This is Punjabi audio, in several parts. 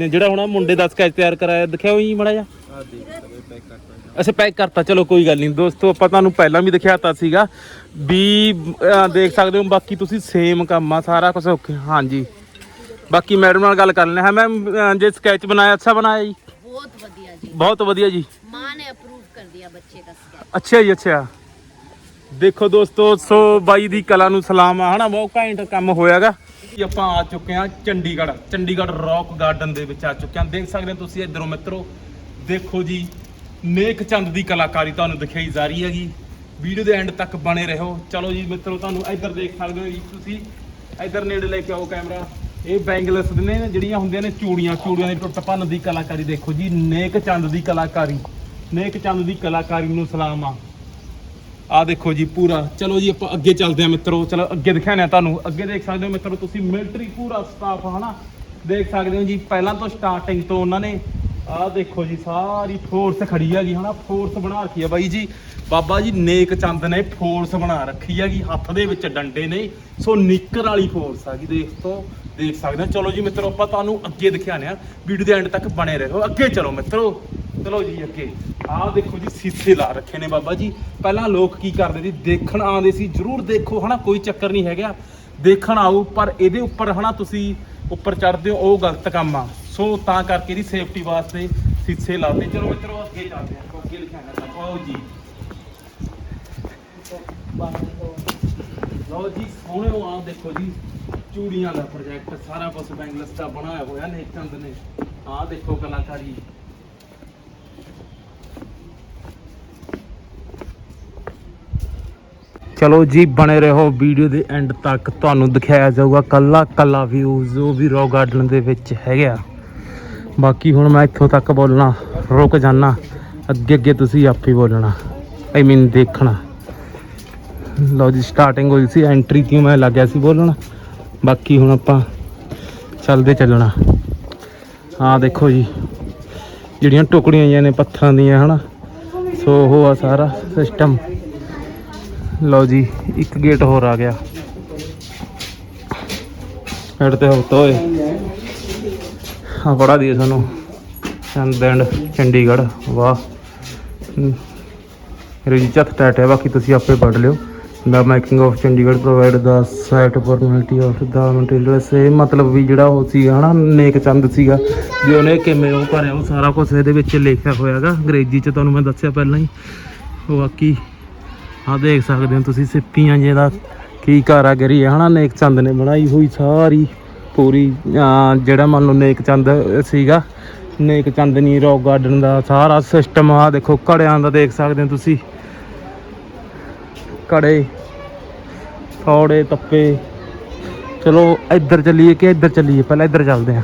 ਨੇ ਜਿਹੜਾ ਹੁਣ ਆਹ ਮੁੰਡੇ ਦਾ ਸਕੈਚ ਤਿਆਰ ਕਰਾਇਆ ਦਿਖਿਆ ਹੋਈ ਮੜਾ ਜਾ ਆ ਦੇਖ ਸਕਦੇ ਪੈਕ ਕਰਤਾ ਅੱਛਾ ਪੈਕ ਕਰਤਾ ਚਲੋ ਕੋਈ ਗੱਲ ਨਹੀਂ ਦੋਸਤੋ ਆਪਾਂ ਤੁਹਾਨੂੰ ਪਹਿਲਾਂ ਵੀ ਦਿਖਾਤਾ ਸੀਗਾ ਵੀ ਅਹ, ਦੇਖ ਸਕਦੇ ਹੋ ਬਾਕੀ ਤੁਸੀਂ ਸੇਮ ਕੰਮ ਆ ਸਾਰਾ ਕੁਝ ਓਕੇ ਹਾਂਜੀ ਬਾਕੀ ਮੈਡਮ ਨਾਲ ਗੱਲ ਕਰ ਲੈਣਾ ਹੈ ਮੈਮ ਜੇ ਸਕੈਚ ਬਣਾਇਆ ਅੱਛਾ ਬਣਾਇਆ ਜੀ बहुत बढ़िया जी ਬਹੁਤ ਵਧੀਆ ਜੀ माँ ने अप्रूव कर दिया बच्चे का स्केच ਅੱਛਾ ਜੀ ਅੱਛਾ ਦੇਖੋ ਦੋਸਤੋ ਸੋ ਬਾਈ ਦੀ ਕਲਾ ਨੂੰ ਸਲਾਮ ਆ ਹਨਾ ਬਹੁਤ ਘੈਂਟ ਕੰਮ ਹੋਇਆਗਾ ਜੀ ਆਪਾਂ ਆ ਚੁੱਕੇ ਹਾਂ ਚੰਡੀਗੜ੍ਹ। ਚੰਡੀਗੜ੍ਹ ਰੌਕ ਗਾਰਡਨ ਦੇ ਵਿੱਚ ਆ ਚੁੱਕੇ ਹਾਂ। ਦੇਖ ਸਕਦੇ ਹੋ ਤੁਸੀਂ ਇਧਰੋਂ ਮਿੱਤਰੋ, ਦੇਖੋ ਜੀ ਨੇਕ ਚੰਦ ਦੀ ਕਲਾਕਾਰੀ ਤੁਹਾਨੂੰ ਦਿਖਾਈ ਜਾ ਰਹੀ ਹੈਗੀ। ਵੀਡੀਓ ਦੇ ਐਂਡ ਤੱਕ ਬਣੇ ਰਹੋ। ਚਲੋ ਜੀ ਮਿੱਤਰੋ, ਤੁਹਾਨੂੰ ਇੱਧਰ ਦੇਖ ਸਕਦੇ ਹੋ ਜੀ ਤੁਸੀਂ। ਇੱਧਰ ਨੇੜੇ ਲੈ ਕੇ ਆਓ ਕੈਮਰਾ। ਇਹ ਬੈਂਗਲਸ ਨੇ, ਜਿਹੜੀਆਂ ਹੁੰਦੀਆਂ ਨੇ ਚੂੜੀਆਂ। ਚੂੜੀਆਂ ਦੀ ਟੁੱਟ ਭੰਨ ਦੀ ਕਲਾਕਾਰੀ ਦੇਖੋ ਜੀ। ਨੇਕ ਚੰਦ ਦੀ ਕਲਾਕਾਰੀ। ਨੇਕ ਚੰਦ ਦੀ ਕਲਾਕਾਰੀ ਨੂੰ ਸਲਾਮ ਆ। ਆ ਦੇਖੋ ਜੀ ਪੂਰਾ। ਚਲੋ ਜੀ, ਆਪਾਂ ਅੱਗੇ ਚੱਲਦੇ ਆ ਮਿੱਤਰੋ। ਚਲੋ, ਅੱਗੇ ਦਿਖਾਣਾ ਤੁਹਾਨੂੰ। ਅੱਗੇ ਦੇਖ ਸਕਦੇ ਹੋ ਮਿੱਤਰੋ, ਤੁਸੀਂ ਮਿਲਟਰੀ ਪੂਰਾ ਸਟਾਫ ਹਨਾ? ਦੇਖ ਸਕਦੇ ਹੋ ਜੀ, ਪਹਿਲਾਂ ਤੋਂ ਸਟਾਰਟਿੰਗ ਤੋਂ ਉਹਨਾਂ ਨੇ ਆਹ ਦੇਖੋ ਜੀ, ਸਾਰੀ ਫੋਰਸ ਖੜੀ ਹੈਗੀ, ਹਨਾ? ਫੋਰਸ ਬਣਾ ਰੱਖੀ ਹੈ ਬਾਈ ਜੀ। ਬਾਬਾ ਜੀ, ਨੇਕ ਚੰਦ ਨੇ ਫੋਰਸ ਬਣਾ ਰੱਖੀ ਹੈਗੀ, ਹੱਥ ਦੇ ਵਿੱਚ ਡੰਡੇ ਨੇ। ਸੋ ਨਿੱਕਰ ਵਾਲੀ ਫੋਰਸ ਹੈਗੀ ਦੇਖ ਤੋਂ। ਦੇਖ ਸਕਦੇ ਹੋ। ਚਲੋ ਜੀ ਮਿੱਤਰੋ, ਆਪਾਂ ਤੁਹਾਨੂੰ ਅੱਗੇ ਦਿਖਾਣੇ ਆ ਵੀਡੀਓ ਦੇ ਐਂਡ ਤੱਕ ਬਣੇ ਰਹੋ। ਅੱਗੇ ਚਲੋ ਮਿੱਤਰੋ। ਚਲੋ ਜੀ, ਅੱਗੇ। ਆਹ ਦੇਖੋ ਜੀ, ਸੀਸੇ ਲਾ ਰੱਖੇ ਨੇ ਬਾਬਾ ਜੀ। ਪਹਿਲਾਂ ਲੋਕ ਕੀ ਕਰਦੇ ਸੀ? ਦੇਖਣ ਆਉਂਦੇ ਸੀ। ਜਰੂਰ ਦੇਖੋ, ਹਨਾ, ਕੋਈ ਚੱਕਰ ਨਹੀਂ ਹੈਗਾ। ਦੇਖਣ ਆਓ, ਪਰ ਇਹਦੇ ਉੱਪਰ, ਹਨਾ, ਤੁਸੀਂ ਉੱਪਰ ਚੜਦੇ ਹੋ, ਉਹ ਗਲਤ ਕੰਮ ਆ। ਸੋ ਤਾਂ ਕਰਕੇ ਇਹਦੀ ਸੇਫਟੀ ਵਾਸਤੇ ਸੀਸੇ ਲਾਤੇ। ਚਲੋ ਮਿੱਤਰੋ, ਅੱਗੇ ਚੱਲਦੇ ਹਾਂ। ਅੱਗੇ ਲਿਖਾਣਾ ਤਾਂ ਆਓ ਜੀ। ਲਓ ਜੀ ਸੋਹਣਿਓ ਆਹ ਦੇਖੋ ਜੀ। ਚੂੜੀਆਂ ਦਾ ਪ੍ਰੋਜੈਕਟ ਸਾਰਾ ਕੁਝ ਬੈਂਗਲਸ ਦਾ ਬਣਾਇਆ ਹੋਇਆ ਨੇ ਚੰਦ ਨੇ। ਆਹ ਦੇਖੋ ਕਲਾਕਾਰੀ। ਚਲੋ ਜੀ, ਬਣੇ ਰਹੋ ਵੀਡੀਓ ਦੇ ਐਂਡ ਤੱਕ। ਤੁਹਾਨੂੰ ਦਿਖਾਇਆ ਜਾਊਗਾ ਕੱਲਾ ਕੱਲਾ ਵਿਊ ਜੋ ਵੀ ਰੌਕ ਗਾਰਡਨ ਦੇ ਵਿੱਚ ਹੈਗਾ ਬਾਕੀ ਹੁਣ ਮੈਂ ਇੱਥੋਂ ਤੱਕ ਬੋਲਣਾ, ਰੁਕ ਜਾਣਾ ਅੱਗੇ ਅੱਗੇ ਤੁਸੀਂ ਆਪੇ ਬੋਲਣਾ। ਆਈ ਮੀਨ ਦੇਖਣਾ। ਲਓ ਜੀ ਸਟਾਰਟਿੰਗ ਹੋਈ ਸੀ ਐਂਟਰੀ ਕਿਉਂ ਮੈਂ ਲੱਗਿਆ ਸੀ ਬੋਲਣ? ਬਾਕੀ ਹੁਣ ਆਪਾਂ ਚੱਲਦੇ ਚੱਲਣਾ। ਹਾਂ ਦੇਖੋ ਜੀ, ਜਿਹੜੀਆਂ ਟੁਕੜੀਆਂ ਆਈਆਂ ਨੇ ਪੱਥਰਾਂ ਦੀਆਂ, ਹਨਾ? ਸੋ ਉਹ ਆ ਸਾਰਾ ਸਿਸਟਮ ਲਓ ਜੀ, ਇੱਕ ਗੇਟ ਹੋਰ ਆ ਗਿਆ। ਐਡ ਤੇ ਹੋ ਤੋਏ ਹਾਂ ਪੜਾ ਦੀ ਸਾਨੂੰ। ਚੰਦੈਂਡ ਚੰਡੀਗੜ੍ਹ ਵਾਹ। ਰਜਿਸਟਰ ਟੈਟ ਹੈ, ਬਾਕੀ ਤੁਸੀਂ ਆਪੇ ਪੜ ਲਿਓ। The making of Chandigarh provide the site formality of the material ਸੇ ਮਤਲਬ ਵੀ ਜਿਹੜਾ ਉਹ ਸੀ ਹਨਾ, ਨੇਕ ਚੰਦ ਸੀਗਾ, ਵੀ ਉਹਨੇ ਕਿਵੇਂ ਉਹ ਭਰਿਆ ਉਹ ਸਾਰਾ ਕੁਝ ਇਹਦੇ ਵਿੱਚ ਲਿਖਿਆ ਹੋਇਆਗਾ ਅੰਗਰੇਜ਼ੀ ਚ ਤੁਹਾਨੂੰ ਮੈਂ ਦੱਸਿਆ ਪਹਿਲਾਂ ਹੀ। ਬਾਕੀ ਆ ਦੇਖ ਸਕਦੇ ਹੋ ਤੁਸੀਂ ਸਿੱਪੀਆਂ ਜਿਹਦਾ ਕੀ ਕਾਰਾਗਰੀ ਹੈ ਹਨਾ, ਨੇਕ ਚੰਦ ਨੇ ਬਣਾਈ ਹੋਈ ਸਾਰੀ, ਪੂਰੀ ਜਿਹੜਾ ਮੰਨ ਲਓ ਨੇਕ ਚੰਦ ਸੀਗਾ, ਨੇਕ ਚੰਦਨੀ ਰੌਕ ਗਾਰਡਨ ਦਾ ਸਾਰਾ ਸਿਸਟਮ ਆ, ਦੇਖੋ ਘੜਿਆਂ ਦਾ ਦੇਖ ਸਕਦੇ ਹੋ ਤੁਸੀਂ। ਘੜੇ ਥੋੜੇ ਤੱਪੇ ਚਲੋ ਇੱਧਰ ਚੱਲੀਏ ਕਿ ਇੱਧਰ ਚੱਲੀਏ ਪਹਿਲਾਂ ਇੱਧਰ ਚੱਲਦੇ ਆ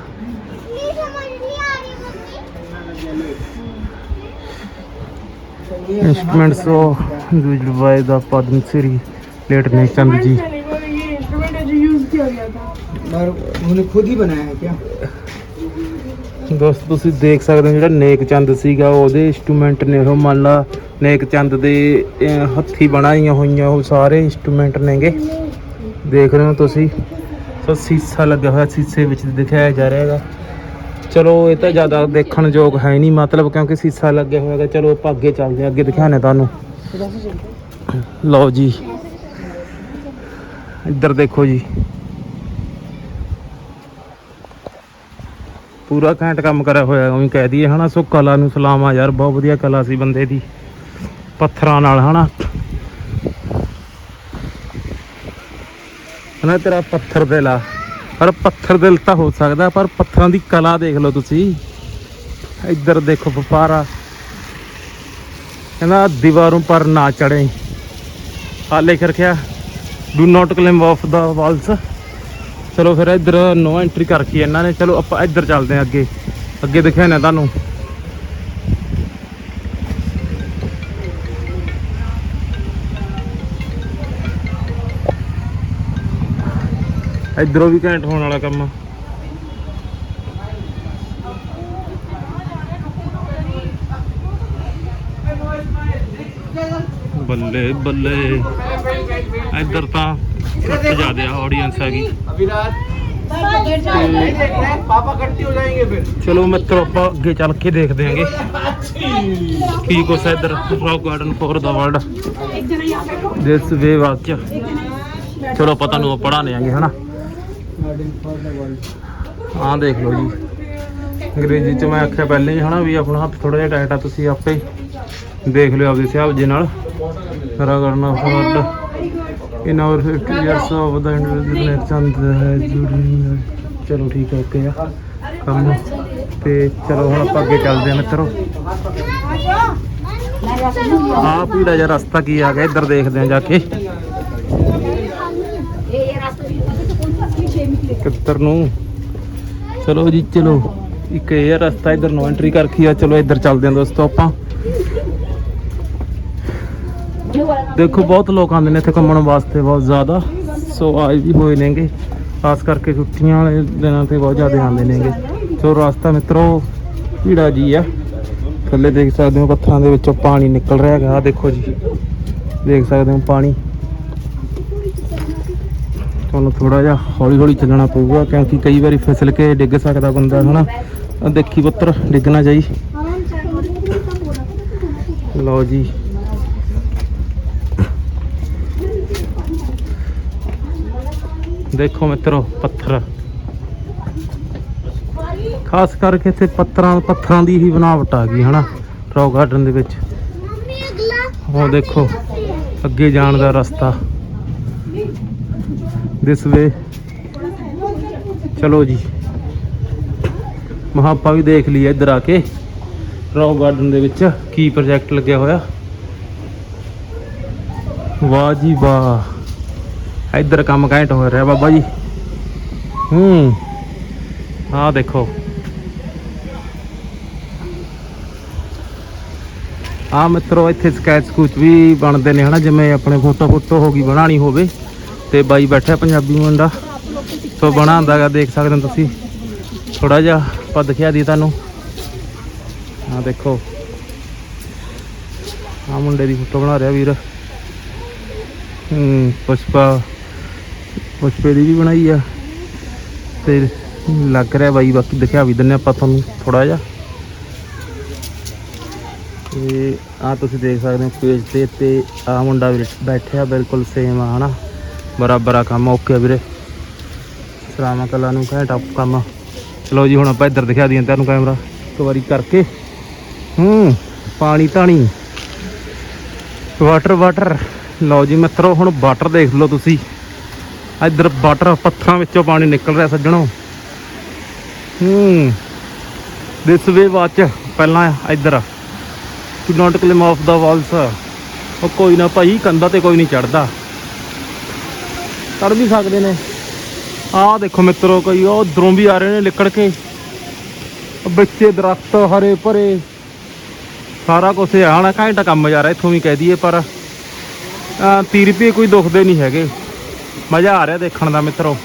ਇੰਸਟਰੂਮੈਂਟਸ ਉਹ used by the Padma Shri late Nek Chand ji ये इंस्ट्रूमेंट है जो यूज किया गया था और उन्होंने खुद ही बनाया है क्या ਦੋਸਤ ਤੁਸੀਂ ਦੇਖ ਸਕਦੇ ਹੋ ਜਿਹੜਾ ਨੇਕ ਚੰਦ ਸੀਗਾ ਉਹਦੇ ਇਨਸਟਰੂਮੈਂਟ ਨੇ ਉਹ ਮੰਨ ਲਾ ਨੇਕ ਚੰਦ ਦੇ ਅਹ, ਹੱਥੀ ਬਣਾਈਆਂ ਹੋਈਆਂ ਉਹ ਸਾਰੇ ਇਨਸਟਰੂਮੈਂਟ ਨੇਗੇ। ਦੇਖ ਰਹੇ ਹੋ ਤੁਸੀਂ? ਸੋ ਸੀਸਾ ਲੱਗਾ ਹੋਇਆ ਸੀਸੇ ਵਿੱਚ ਦਿਖਾਇਆ ਜਾ ਰਿਹਾ ਹੈਗਾ। ਚਲੋ ਇਹ ਤਾਂ ਜ਼ਿਆਦਾ ਦੇਖਣ ਯੋਗ ਹੈ ਨਹੀਂ ਮਤਲਬ ਕਿਉਂਕਿ ਸੀਸਾ ਲੱਗਿਆ ਹੋਇਆ ਹੈਗਾ। ਚਲੋ ਆਪਾਂ ਅੱਗੇ ਚੱਲਦੇ ਹਾਂ ਅੱਗੇ ਦਿਖਾਣੇ ਤੁਹਾਨੂੰ। ਲਓ ਜੀ। ਇੱਧਰ ਦੇਖੋ ਜੀ। ਪੂਰਾ ਘੈਂਟ ਕੰਮ ਕਰਿਆ ਹੋਇਆ, ਉਹੀ ਕਹਿ ਦਈਏ, ਹਨਾ? ਸੋ ਕਲਾ ਨੂੰ ਸਲਾਮ ਆ ਯਾਰ, ਬਹੁਤ ਵਧੀਆ ਕਲਾ ਸੀ ਬੰਦੇ ਦੀ। ਪੱਥਰਾਂ ਨਾਲ, ਹਨਾ? ਹਨਾ ਤੇਰਾ ਪੱਥਰ ਦਿਲ ਆ। ਪਰ ਪੱਥਰ ਦਿਲ ਤਾਂ ਹੋ ਸਕਦਾ, ਪਰ ਪੱਥਰਾਂ ਦੀ ਕਲਾ ਦੇਖ ਲਓ ਤੁਸੀਂ। ਇੱਧਰ ਦੇਖੋ ਵਪਾਰਾ ਕਹਿੰਦਾ, ਦੀਵਾਰੋਂ ਪਰ ਨਾ ਚੜੇ ਆ ਲਿਖ ਰੱਖਿਆ। Do not claim off the walls ਚਲੋ ਫਿਰ ਇੱਧਰ ਨੋ ਐਂਟਰੀ ਕਰਤੀ ਇਹਨਾਂ ਨੇ, ਚਲੋ ਆਪਾਂ ਇੱਧਰ ਚੱਲਦੇ ਹਾਂ ਅੱਗੇ। ਅੱਗੇ ਦਿਖਾਣਾ ਤੁਹਾਨੂੰ। ਇੱਧਰੋਂ ਵੀ ਘੈਂਟ ਹੋਣ ਵਾਲਾ ਕੰਮ। ਬੱਲੇ ਬੱਲੇ। ਇੱਧਰ ਤਾਂ सबसे ज़्यादा ऑडियंस आ गई ਚਲੋ ਮਿੱਤਰੋ ਆਪਾਂ ਅੱਗੇ ਚੱਲ ਕੇ ਦੇਖਦੇ ਆਂਗੇ। ਕੀ ਕੁਛ ਹੈ ਇਧਰ rock garden for the world this way watch ਚਲੋ ਪਤਾ ਨੂੰ ਪੜਾਣੇ ਆਂਗੇ ਹਨਾ? ਆਹ ਦੇਖ ਲਓ ਜੀ। ਅੰਗਰੇਜ਼ੀ ਚ ਮੈਂ ਆਖਿਆ ਪਹਿਲੇ ਹੀ ਹਨਾ ਵੀ ਆਪਣਾ ਹੱਥ ਥੋੜਾ ਜਿਹਾ ਟਾਈਟ ਆ ਤੁਸੀਂ ਆਪੇ ਦੇਖ ਲਿਓ ਆਪਦੇ ਹਿਸਾਬ ਜੀ ਨਾਲ। Rock garden for in our 50 years of the individual Chand ਹੈ ਜੁੜੀ ਚਲੋ ਠੀਕ ਹੈ ਓਕੇ ਆ। ਕੰਮ ਤੇ ਚਲੋ ਹੁਣ ਆਪਾਂ ਅੱਗੇ ਚੱਲਦੇ ਹਾਂ ਮਿੱਤਰੋ। ਆਹ ਪੀੜਾ ਜਿਹਾ ਰਸਤਾ ਕੀ ਆ ਗਿਆ, ਇੱਧਰ ਦੇਖਦੇ ਹਾਂ ਜਾ ਕੇ। ਕਿੱਧਰ ਨੂੰ? ਚਲੋ ਜੀ, ਚਲੋ। ਇੱਕ ਇਹ ਰਸਤਾ ਇੱਧਰ ਨੂੰ ਐਂਟਰੀ ਕਰਖੀ ਆ। ਚਲੋ ਇੱਧਰ ਚੱਲਦੇ ਹਾਂ ਦੋਸਤੋ ਆਪਾਂ। ਦੇਖੋ, ਬਹੁਤ ਲੋਕ ਆਉਂਦੇ ਨੇ ਇੱਥੇ ਘੁੰਮਣ ਵਾਸਤੇ, ਬਹੁਤ ਜ਼ਿਆਦਾ। ਸੋ ਆਏ ਵੀ ਹੋਏ ਨੇਗੇ। ਖਾਸ ਕਰਕੇ ਛੁੱਟੀਆਂ ਵਾਲੇ ਦਿਨਾਂ ਤੇ ਬਹੁਤ ਜ਼ਿਆਦਾ ਆਉਂਦੇ ਨੇਗੇ। ਸੋ ਰਸਤਾ ਮਿੱਤਰੋ, ਭੀੜਾ ਜੀ ਆ। ਥੱਲੇ ਦੇਖ ਸਕਦੇ ਹੋ ਪੱਥਰਾਂ ਦੇ ਵਿੱਚੋਂ ਪਾਣੀ ਨਿਕਲ ਰਿਹਾ ਹੈਗਾ। ਆਹ ਦੇਖੋ ਜੀ। ਦੇਖ ਸਕਦੇ ਹੋ ਪਾਣੀ। ਤੁਹਾਨੂੰ ਥੋੜਾ ਜਿਹਾ ਹੌਲੀ ਹੌਲੀ ਚੱਲਣਾ ਪਊਗਾ, ਕਿਉਂਕਿ ਕਈ ਵਾਰੀ ਫਿਸਲ ਕੇ ਡਿੱਗ ਸਕਦਾ ਬੰਦਾ, ਹਨਾ? ਆਹ ਦੇਖੀ ਪੁੱਤਰ ਡਿੱਗਣਾ ਚਾਹੀ ਲਓ ਜੀ। ਦੇਖੋ ਮਿੱਤਰੋ, ਪੱਥਰ। ਖਾਸ ਕਰਕੇ ਇੱਥੇ ਪੱਥਰਾਂ ਪੱਥਰਾਂ ਦੀ ਹੀ ਬਣਾਵਟ ਆ ਗਈ, ਹਨਾ? ਰੌਕ ਗਾਰਡਨ ਦੇ ਵਿੱਚ। ਉਹ ਦੇਖੋ, ਅੱਗੇ ਜਾਣ ਦਾ ਰਸਤਾ। ਦਿਸ ਵੇ ਚਲੋ ਜੀ। ਮਹਾਪਾ ਵੀ ਦੇਖ ਲਈ ਇੱਧਰ ਆ ਕੇ। ਰੌਕ ਗਾਰਡਨ ਦੇ ਵਿੱਚ ਕੀ ਪ੍ਰੋਜੈਕਟ ਲੱਗਿਆ ਹੋਇਆ। ਵਾਹ ਜੀ ਵਾਹ। ਇੱਧਰ ਕੰਮ ਘੈਂਟ ਹੋ ਰਿਹਾ ਬਾਬਾ ਜੀ। ਹੂੰ, ਆਹ ਦੇਖੋ। ਆ ਮਿੱਤਰੋ, ਇੱਥੇ ਸਕੈਚ ਸਕੂਚ ਵੀ ਬਣਦੇ ਨੇ ਹਨਾ, ਜਿਵੇਂ ਆਪਣੇ ਫੋਟੋ ਫੋਟੋ ਹੋ ਗਈ ਬਣਾਣੀ ਹੋਵੇ। ਤੇ ਬਾਈ ਬੈਠਾ ਪੰਜਾਬੀ ਮੁੰਡਾ। ਸੋ ਬਣਾਉਂਦਾ ਗਾ ਦੇਖ ਸਕਦੇ ਹੋ ਤੁਸੀਂ। ਥੋੜਾ ਜਿਹਾ ਆਪਾਂ ਦਿਖਾ ਦੀ ਤੁਹਾਨੂੰ। ਆ ਦੇਖੋ। ਆ ਮੁੰਡੇ ਦੀ ਫੋਟੋ ਬਣਾ ਰਿਹਾ ਵੀਰ। ਹੂੰ, ਪੁਸ਼ਪਾ। ਪੁਸ਼ਪੇ ਦੀ ਵੀ ਬਣਾਈ ਆ। ਤੇ ਲੱਗ ਰਿਹਾ ਬਾਈ, ਬਾਕੀ ਦਿਖਾ ਵੀ ਦਿੰਨੇ ਆਪਾਂ ਤੁਹਾਨੂੰ ਥੋੜਾ ਜਿਹਾ। ਤੇ ਆ ਤੁਸੀਂ ਦੇਖ ਸਕਦੇ ਹੋ ਪੇਜ ਤੇ ਤੇ ਆ ਮੁੰਡਾ ਵੀ ਬੈਠਿਆ ਬਿਲਕੁਲ ਸੇਮ ਆ, ਹਨਾ? ਬਰਾਬਰ ਆ ਕੰਮ ਓਕੇ ਵੀਰੇ। ਸਲਾਮਾ ਕਲਾ ਨੂੰ ਘੈਂਟਾ ਕੰਮ। ਚਲੋ ਜੀ, ਹੁਣ ਆਪਾਂ ਇੱਧਰ ਦਿਖਾ ਦਈਏ ਤੁਹਾਨੂੰ ਕੈਮਰਾ ਇੱਕ ਵਾਰੀ ਕਰਕੇ। ਹੂੰ, ਪਾਣੀ ਧਾਣੀ। ਵਾਟਰ ਵਾਟਰ ਲਓ ਜੀ ਮਿੱਤਰੋ, ਹੁਣ ਵਾਟਰ ਦੇਖ ਲਓ ਤੁਸੀਂ। ਇੱਧਰ ਵਾਟਰ ਪੱਥਰਾਂ ਵਿੱਚੋਂ ਪਾਣੀ ਨਿਕਲ ਰਿਹਾ ਸੱਜਣੋ। ਹੂੰ। ਦਿਸ ਵੇ ਵਾਚ ਪਹਿਲਾਂ ਇੱਧਰ। Do not claim off the walls ਉਹ ਕੋਈ ਨਾ ਭਾਈ, ਕੰਧਾ ਤੇ ਕੋਈ ਨਹੀਂ ਚੜਦਾ। ਚੜ ਵੀ ਸਕਦੇ ਨੇ। ਆਹ ਦੇਖੋ ਮਿੱਤਰੋ, ਕੋਈ ਉਹ ਉਧਰੋਂ ਵੀ ਆ ਰਹੇ ਨੇ ਲਿਕੜ ਕੇ। ਬੱਚੇ ਦਰਖਤ ਹਰੇ ਭਰੇ। ਸਾਰਾ ਕੁਝ ਆਣਾ ਘੰਟਾ ਕੰਮ ਜਾ ਰਿਹਾ, ਇੱਥੋਂ ਵੀ ਕਹਿ ਦਈਏ, ਪਰ 30 ਰੁਪਏ ਕੋਈ ਦੁਖਦੇ ਨਹੀਂ ਹੈਗੇ। ਮਜ਼ਾ ਆ ਰਿਹਾ ਦੇਖਣ ਦਾ ਮਿੱਤਰੋ।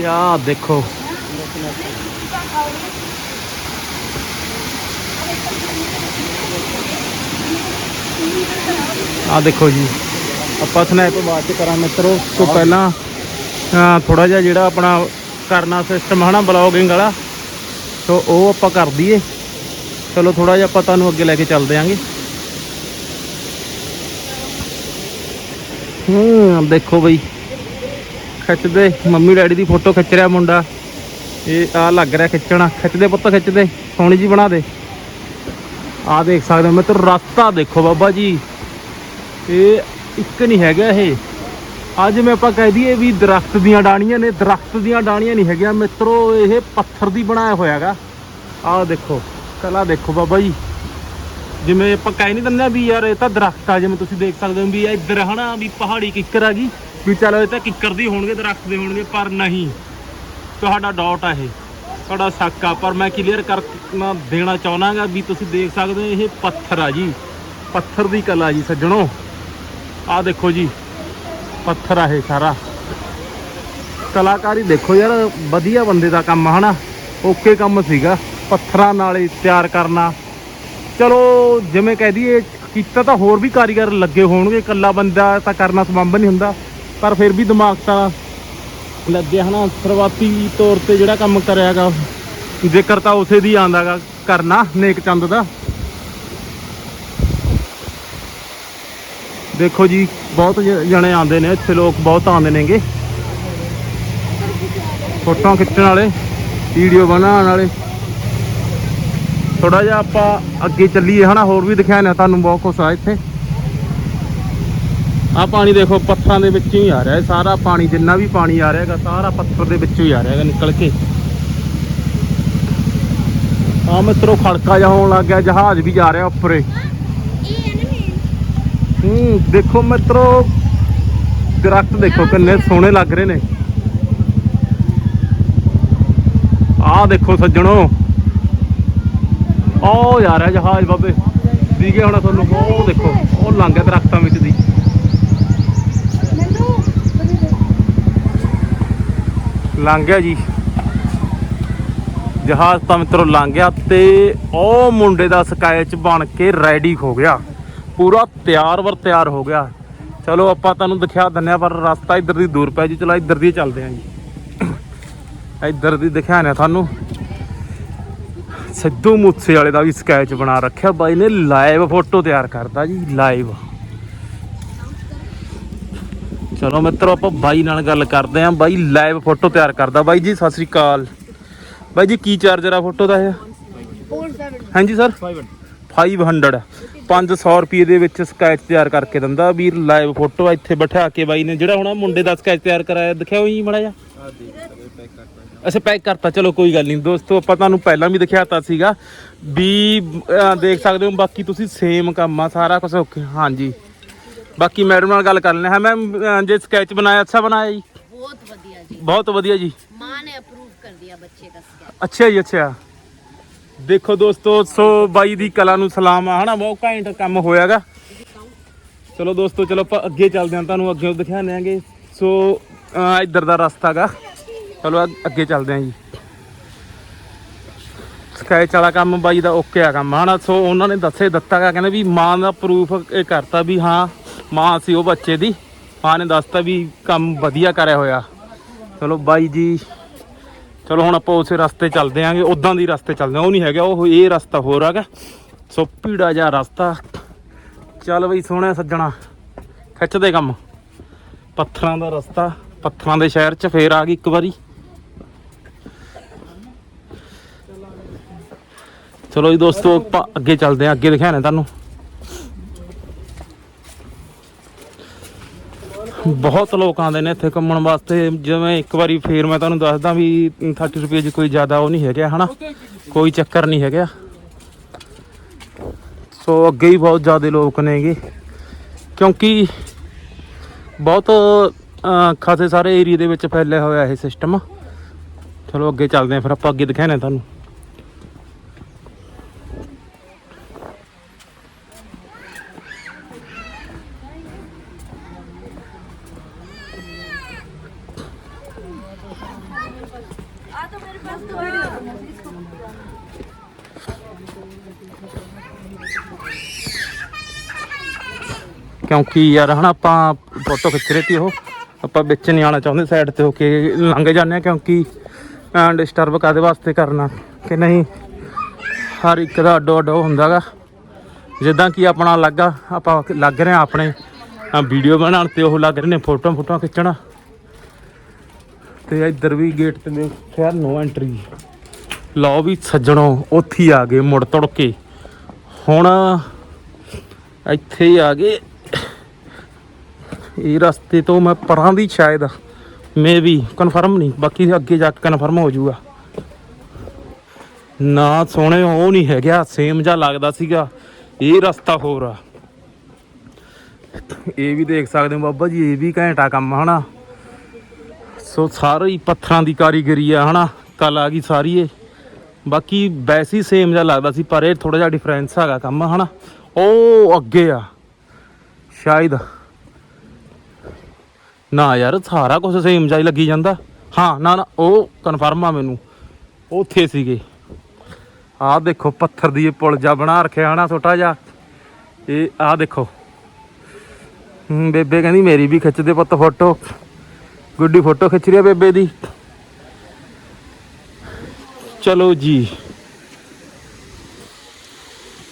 ਯਾ ਦੇਖੋ। ਆ ਦੇਖੋ ਜੀ ਆਪਾਂ ਸਨੈਪ ਬਾਅਦ ਚ ਕਰਾਂ ਮਿੱਤਰੋ। ਤੋਂ ਪਹਿਲਾਂ ਥੋੜਾ ਜਿਹਾ ਜਿਹੜਾ ਆਪਣਾ ਕਰਨਾ ਸਿਸਟਮ ਹਨਾ ਬਲੌਗਿੰਗ ਵਾਲਾ ਸੋ ਉਹ ਆਪਾਂ ਕਰ ਦਈਏ। ਚਲੋ ਥੋੜਾ ਜਿਹਾ ਆਪਾਂ ਤੁਹਾਨੂੰ ਅੱਗੇ ਲੈ ਕੇ ਚੱਲਦੇ ਆਂਗੇ। ਹੂੰ, ਦੇਖੋ ਬਈ। ਖਿੱਚਦੇ। ਮੰਮੀ ਡੈਡੀ ਦੀ ਫੋਟੋ ਖਿੱਚ ਰਿਹਾ ਮੁੰਡਾ। ਇਹ ਆ ਲੱਗ ਰਿਹਾ ਖਿੱਚਣਾ। ਖਿੱਚਦੇ ਪੁੱਤ, ਖਿੱਚਦੇ। ਸੋਹਣੀ ਜੀ ਬਣਾ ਦੇ। ਆ ਦੇਖ ਸਕਦੇ ਹੋ ਮਿੱਤਰ ਰਸਤਾ ਦੇਖੋ ਬਾਬਾ ਜੀ। ਇਹ ਇੱਕ ਨਹੀਂ ਹੈਗਾ ਇਹ। ਅੱਜ ਮੈਂ ਆਪਾਂ ਕਹਿ ਦਈਏ ਵੀ ਦਰਖਤ ਦੀਆਂ ਡਾਣੀਆਂ ਨੇ। ਦਰਖਤ ਦੀਆਂ ਡਾਣੀਆਂ ਨਹੀਂ ਹੈਗੀਆਂ। ਮਿੱਤਰੋ, ਇਹ ਪੱਥਰ ਦੀ ਬਣਾਇਆ ਹੋਇਆਗਾ। ਆਹ ਦੇਖੋ, ਕਲਾ ਦੇਖੋ ਬਾਬਾ ਜੀ। ਜਿਵੇਂ ਆਪਾਂ ਕਹਿ ਨਹੀਂ ਦਿੰਦੇ ਵੀ ਯਾਰ ਇਹ ਤਾਂ ਦਰਖਤ ਆ, ਜਿਵੇਂ ਤੁਸੀਂ ਦੇਖ ਸਕਦੇ ਹੋ ਵੀ ਇੱਧਰ ਹਨਾ ਵੀ ਪਹਾੜੀ ਕਿੱਕਰ ਆ ਗਈ ਵੀ ਚਲੋ ਇਹ ਤਾਂ ਕਿੱਕਰ ਦੀ ਹੋਣਗੇ, ਦਰਖਤ ਦੇ ਹੋਣਗੇ, ਪਰ ਨਹੀਂ। ਤੁਹਾਡਾ ਡਾਊਟ ਆ ਇਹ, ਤੁਹਾਡਾ ਸ਼ੱਕ ਆ, ਪਰ ਮੈਂ ਕਲੀਅਰ ਕਰਨਾ ਦੇਣਾ ਚਾਹਨਾਗਾ ਵੀ ਤੁਸੀਂ ਦੇਖ ਸਕਦੇ ਹੋ ਇਹ ਪੱਥਰ ਆ ਜੀ। ਪੱਥਰ ਦੀ ਕਲਾ ਜੀ, ਸੱਜਣੋ। ਆਹ ਦੇਖੋ ਜੀ, ਪੱਥਰ ਆ ਇਹ ਸਾਰਾ। ਕਲਾਕਾਰੀ ਦੇਖੋ ਯਾਰ, ਵਧੀਆ ਬੰਦੇ ਦਾ ਕੰਮ ਹਨਾ। ਓਕੇ ਕੰਮ ਸੀਗਾ, ਪੱਥਰਾਂ ਨਾਲ ਤਿਆਰ ਕਰਨਾ। ਚਲੋ, ਜਿਵੇਂ ਕਹਿ ਦਈਏ, ਕੀਤਾ ਤਾਂ ਹੋਰ ਵੀ ਕਾਰੀਗਰ ਲੱਗੇ ਹੋਣਗੇ, ਇਕੱਲਾ ਬੰਦਾ ਤਾਂ ਕਰਨਾ ਸੰਭਵ ਨਹੀਂ ਹੁੰਦਾ, ਪਰ ਫਿਰ ਵੀ ਦਿਮਾਗ ਤਾਂ ਲੱਗੇ ਹਨਾ, ਸ਼ੁਰੂਆਤੀ ਤੌਰ ਤੇ ਜਿਹੜਾ ਕੰਮ ਕਰਿਆਗਾ, ਜ਼ਿਕਰ ਤਾਂ ਉਸੇ ਦੀ ਆਂਦਾਗਾ ਕਰਨਾ, ਨੇਕ ਚੰਦ ਦਾ। ਦੇਖੋ ਜੀ, ਬਹੁਤ ਜ- ਜਣੇ ਆਉਂਦੇ ਨੇ, ਇੱਥੇ ਲੋਕ ਬਹੁਤ ਆਉਂਦੇ ਨੇਗੇ। ਫੋਟੋਆਂ ਖਿੱਚਣ ਵਾਲੇ, ਵੀਡੀਓ ਬਣਾਉਣ ਵਾਲੇ। ਥੋੜਾ ਜਿਹਾ ਆਪਾਂ ਅੱਗੇ ਚੱਲੀਏ ਹਨਾ, ਹੋਰ ਵੀ ਦਿਖਾਣੇ ਤੁਹਾਨੂੰ ਬਹੁਤ ਕੁਛ ਆ ਇੱਥੇ। ਆ ਪਾਣੀ ਦੇਖੋ, ਪੱਥਰਾਂ ਦੇ ਵਿੱਚੋਂ ਹੀ ਆ ਰਿਹਾ ਹੈ, ਸਾਰਾ ਪਾਣੀ, ਜਿੰਨਾ ਵੀ ਪਾਣੀ ਆ ਰਿਹਾ ਸਾਰਾ ਪੱਥਰ ਦੇ ਵਿੱਚੋਂ ਹੀ ਆ ਰਿਹਾ ਨਿਕਲ ਕੇ। ਆ ਮਿੱਤਰੋ, ਖੜਕਾ ਜਿਹਾ ਹੋਣ ਲੱਗ ਗਿਆ, ਜਹਾਜ਼ ਵੀ ਜਾ ਰਿਹਾ ਉੱਪਰੇ। ਹੂੰ, ਦੇਖੋ ਮਿੱਤਰੋ, ਦਰਖਤ ਦੇਖੋ ਕਿੰਨੇ ਸੋਹਣੇ ਲੱਗ ਰਹੇ ਨੇ। ਆਹ ਦੇਖੋ ਸੱਜਣੋ ਉਹ ਯਾਰ ਹੈ ਜਹਾਜ਼ ਬਾਬੇ, ਦੀਗੇ ਹੁਣ ਤੁਹਾਨੂੰ, ਉਹ ਦੇਖੋ, ਉਹ ਲੰਘ ਗਿਆ ਦਰਖਤਾਂ ਵਿੱਚ ਦੀ। ਲੰਘ ਗਿਆ ਜੀ। ਜਹਾਜ਼ ਤਾਂ ਮਿੱਤਰੋ ਲੰਘ ਗਿਆ ਤੇ ਉਹ ਮੁੰਡੇ ਦਾ ਸਕੈਚ ਬਣ ਕੇ ਰੈਡੀ ਹੋ ਗਿਆ। ਪੂਰਾ ਤਿਆਰ ਵਰ ਤਿਆਰ ਹੋ ਗਿਆ। ਚਲੋ ਆਪਾਂ ਤੁਹਾਨੂੰ ਦਿਖਾ ਦਿੰਨੇ ਆ ਪਰ ਰਸਤਾ ਇੱਧਰ ਦੀ ਦੂਰ ਪੈ ਜੀ। ਚਲੋ ਇੱਧਰ ਦੀ ਚੱਲਦੇ ਆਂ ਜੀ। ਇੱਧਰ ਦੀ ਦਿਖਾਣੇ ਤੁਹਾਨੂੰ। ਸਿੱਧੂ ਮੂਸੇ ਵਾਲੇ ਦਾ ਵੀ ਸਕੈਚ ਬਣਾ ਰੱਖਿਆ। ਬਾਈ ਨੇ ਲਾਈਵ ਫੋਟੋ ਤਿਆਰ ਕਰਦਾ ਜੀ ਲਾਈਵ ਚਲੋ ਮਿੱਤਰੋ, ਆਪਾਂ ਬਾਈ ਨਾਲ ਗੱਲ ਕਰਦੇ ਆਂ। ਬਾਈ ਲਾਈਵ ਫੋਟੋ ਤਿਆਰ ਕਰਦਾ। ਬਾਈ ਜੀ, ਸਤਿ ਸ੍ਰੀ ਅਕਾਲ। ਬਾਈ ਜੀ, ਕੀ ਚਾਰਜਰ ਆ ਫੋਟੋ ਦਾ ਇਹ? ਹਾਂਜੀ ਸਰ 500 500 ਰੁਪਏ ਦੇ ਵਿੱਚ ਸਕੈਚ ਤਿਆਰ ਕਰਕੇ ਦਿੰਦਾ ਵੀਰ ਲਾਈਵ ਫੋਟੋ ਇੱਥੇ ਬਿਠਾ ਕੇ ਬਾਈ ਨੇ। ਜਿਹੜਾ ਹੁਣ ਮੁੰਡੇ ਦਾ ਸਕੈਚ ਤਿਆਰ ਕਰਾਇਆ ਦਿਖਿਆ ਹੋਈ ਮੜਾ ਜਾ ਅੱਛਾ ਪੈਕ ਕਰਤਾ ਚਲੋ ਕੋਈ ਗੱਲ ਨਹੀਂ ਦੋਸਤੋ ਆਪਾਂ ਤੁਹਾਨੂੰ ਪਹਿਲਾਂ ਵੀ ਦਿਖਾਤਾ ਸੀਗਾ ਵੀ ਅਹ, ਦੇਖ ਸਕਦੇ ਹੋ ਬਾਕੀ ਤੁਸੀਂ ਸੇਮ ਕੰਮ ਆ ਸਾਰਾ ਕੁਝ ਓਕੇ ਹਾਂਜੀ ਬਾਕੀ ਮੈਡਮ ਨਾਲ ਗੱਲ ਕਰ ਲੈਣਾ ਹੈ ਮੈਮ ਜੇ ਸਕੈਚ ਬਣਾਇਆ ਅੱਛਾ ਬਣਾਇਆ ਜੀ बहुत बढ़िया जी ਬਹੁਤ ਵਧੀਆ ਜੀ माँ ने अप्रूव कर दिया बच्चे का स्केच ਅੱਛਾ ਜੀ ਅੱਛਾ ਦੇਖੋ ਦੋਸਤੋ ਸੋ ਬਾਈ ਦੀ ਕਲਾ ਨੂੰ ਸਲਾਮ ਆ ਹਨਾ ਬਹੁਤ ਘੈਂਟ ਕੰਮ ਹੋਇਆਗਾ ਚਲੋ ਦੋਸਤੋ ਚਲੋ ਆਪਾਂ ਅੱਗੇ ਚੱਲਦੇ ਹਾਂ ਤੁਹਾਨੂੰ ਅੱਗੇ ਦਿਖਾਣੇ ਆਂਗੇ ਸੋ ਅਹ ਇੱਧਰ ਦਾ ਰਸਤਾ ਗਾ ਚਲੋ ਅੱਗ- ਅੱਗੇ ਚੱਲਦੇ ਹਾਂ ਜੀ। ਸਕੈਚ ਵਾਲਾ ਕੰਮ, ਬਾਈ ਦਾ ਓਕੇ ਆ ਕੰਮ। ਹਨਾ, ਸੋ ਉਹਨਾਂ ਨੇ ਦੱਸੇ, ਦਿੱਤਾ ਗਾ, ਕਹਿੰਦੇ ਵੀ ਮਾਂ ਦਾ ਪ੍ਰੂਫ ਇਹ ਕਰਤਾ ਵੀ ਹਾਂ, ਮਾਂ ਸੀ ਉਹ ਬੱਚੇ ਦੀ। ਮਾਂ ਨੇ ਦੱਸਤਾ ਵੀ ਕੰਮ ਵਧੀਆ ਕਰਿਆ ਹੋਇਆ। ਚਲੋ ਬਾਈ ਜੀ, ਚਲੋ ਹੁਣ ਆਪਾਂ ਉਸੇ ਰਸਤੇ ਚੱਲਦੇ ਆਂਗੇ ਉਦਾਂ ਦੀ ਰਸਤੇ ਚੱਲਦੇ ਆਂ। ਉਹ ਨਹੀਂ ਹੈਗਾ, ਉਹ ਇਹ ਰਸਤਾ ਹੋਰ ਹੈਗਾ ਸੋ ਭੀੜਾ ਜਿਹਾ ਰਸਤਾ। ਚੱਲ ਬਈ, ਸੋਹਣਾ ਸੱਜਣਾ ਖਿੱਚਦੇ ਕੰਮ। ਪੱਥਰਾਂ ਦਾ ਰਸਤਾ, ਪੱਥਰਾਂ ਦੇ ਸ਼ਹਿਰ 'ਚ ਫੇਰ ਆ ਗਈ ਇੱਕ ਵਾਰੀ। ਚਲੋ ਜੀ ਦੋਸਤੋ, ਆਪਾਂ ਅੱਗੇ ਚੱਲਦੇ ਆਂ ਅੱਗੇ ਦਿਖਾਣੇ ਤੁਹਾਨੂੰ। ਬਹੁਤ ਲੋਕ ਆਉਂਦੇ ਨੇ ਇੱਥੇ ਘੁੰਮਣ ਵਾਸਤੇ। ਜਿਵੇਂ ਇੱਕ ਵਾਰੀ ਫੇਰ ਮੈਂ ਤੁਹਾਨੂੰ ਦੱਸਦਾ ਵੀ 30 ਰੁਪਏ 'ਚ ਕੋਈ ਜ਼ਿਆਦਾ ਉਹ ਨਹੀਂ ਹੈਗਾ, ਹਨਾ? ਕੋਈ ਚੱਕਰ ਨਹੀਂ ਹੈਗਾ। ਸੋ ਅੱਗੇ ਹੀ ਬਹੁਤ ਜ਼ਿਆਦਾ ਲੋਕ ਨੇਗੇ। ਕਿਉਂਕਿ ਬਹੁਤ ਖਾਸੇ ਸਾਰੇ ਏਰੀਆ ਦੇ ਵਿੱਚ ਫੈਲਿਆ ਹੋਇਆ ਇਹ ਸਿਸਟਮ ਚਲੋ ਅੱਗੇ ਚੱਲਦੇ ਆਂ ਫਿਰ ਆਪਾਂ ਅੱਗੇ ਦਿਖਾਣੇ ਤੁਹਾਨੂੰ। ਕਿਉਂਕਿ ਯਾਰ ਹਨਾ ਆਪਾਂ ਫੋਟੋ ਖਿੱਚ ਰਹੇ ਸੀ ਉਹ। ਆਪਾਂ ਵਿੱਚ ਨਹੀਂ ਆਉਣਾ ਚਾਹੁੰਦੇ ਸਾਈਡ ਤੇ ਹੋ ਕੇ ਲੰਘ ਜਾਂਦੇ ਹਾਂ ਕਿਉਂਕਿ ਡਿਸਟਰਬ ਕਾਦੇ ਵਾਸਤੇ ਕਰਨਾ ਕਿ ਨਹੀਂ? ਹਰ ਇੱਕ ਦਾ ਅੱਡੋ ਅੱਡੋ ਹੁੰਦਾਗਾ। ਜਿੱਦਾਂ ਕਿ ਆਪਣਾ ਲੱਗਾ ਆਪਾਂ ਲੱਗ ਰਹੇ ਹਾਂ ਆਪਣੇ ਵੀਡੀਓ ਬਣਾਉਣ ਤੇ ਉਹ ਲੱਗ ਰਹੇ ਨੇ ਫੋਟੋਆਂ ਫੋਟੋਆਂ ਖਿੱਚਣਾ। ਤੇ ਇੱਧਰ ਵੀ ਗੇਟ ਤੇ ਦੇਖਿਆ ਨੋ ਐਂਟਰੀ ਲਓ ਵੀ ਸੱਜਣੋ, ਉੱਥੇ ਹੀ ਆ ਗਏ ਮੁੜ ਤੁੜ ਕੇ। ਹੁਣ ਇੱਥੇ ਆ ਗਏ ਇਹ ਰਸਤੇ ਤੋਂ ਮੈਂ ਪਰਾਂ ਦੀ ਸ਼ਾਇਦ। ਮੇ ਵੀ ਕਨਫਰਮ ਨਹੀਂ, ਬਾਕੀ ਅੱਗੇ ਜਾ ਕੇ ਕਨਫਰਮ ਹੋ ਜਾਊਗਾ। ਨਾ ਸੋਹਣੇ ਉਹ ਨਹੀਂ ਹੈਗਾ ਸੇਮ ਜਿਹਾ ਲੱਗਦਾ ਸੀਗਾ। ਇਹ ਰਸਤਾ ਹੋਰ ਆ। ਇਹ ਵੀ ਦੇਖ ਸਕਦੇ ਹੋ ਬਾਬਾ ਜੀ, ਇਹ ਵੀ ਘੈਂਟਾ ਕੰਮ ਹਨਾ। ਸੋ ਸਾਰੇ ਹੀ ਪੱਥਰਾਂ ਦੀ ਕਾਰੀਗਰੀ ਆ, ਹਨਾ। ਕਲਾ ਆ ਗਈ ਸਾਰੀ ਇਹ। ਬਾਕੀ ਵੈਸੇ ਹੀ ਸੇਮ ਜਿਹਾ ਲੱਗਦਾ ਸੀ, ਪਰ ਇਹ ਥੋੜਾ ਜਿਹਾ ਡਿਫਰੈਂਸ ਹੈਗਾ ਕੰਮ, ਹਨਾ। ਉਹ ਅੱਗੇ ਆ। ਸ਼ਾਇਦ। ਨਾ ਯਾਰ, ਸਾਰਾ ਕੁਝ ਸੇਮ ਜਾਈ ਲੱਗੀ ਜਾਂਦਾ। ਹਾਂ, ਨਾ ਨਾ, ਉਹ ਕਨਫਰਮ ਆ ਮੈਨੂੰ। ਉੱਥੇ ਸੀਗੇ। ਆਹ ਦੇਖੋ, ਪੱਥਰ ਦੀ ਇਹ ਪੁਲ ਜਾ ਬਣਾ ਰੱਖਿਆ ਹਨਾ ਛੋਟਾ ਜਿਹਾ। ਇਹ, ਆਹ ਦੇਖੋ। ਬੇਬੇ ਕਹਿੰਦੀ ਮੇਰੀ ਵੀ ਖਿੱਚ ਦੇ ਪੁੱਤ ਫੋਟੋ। ਗੁੱਡੀ ਫੋਟੋ ਖਿੱਚ ਰਹੀ ਆ ਬੇਬੇ ਦੀ। ਚਲੋ ਜੀ।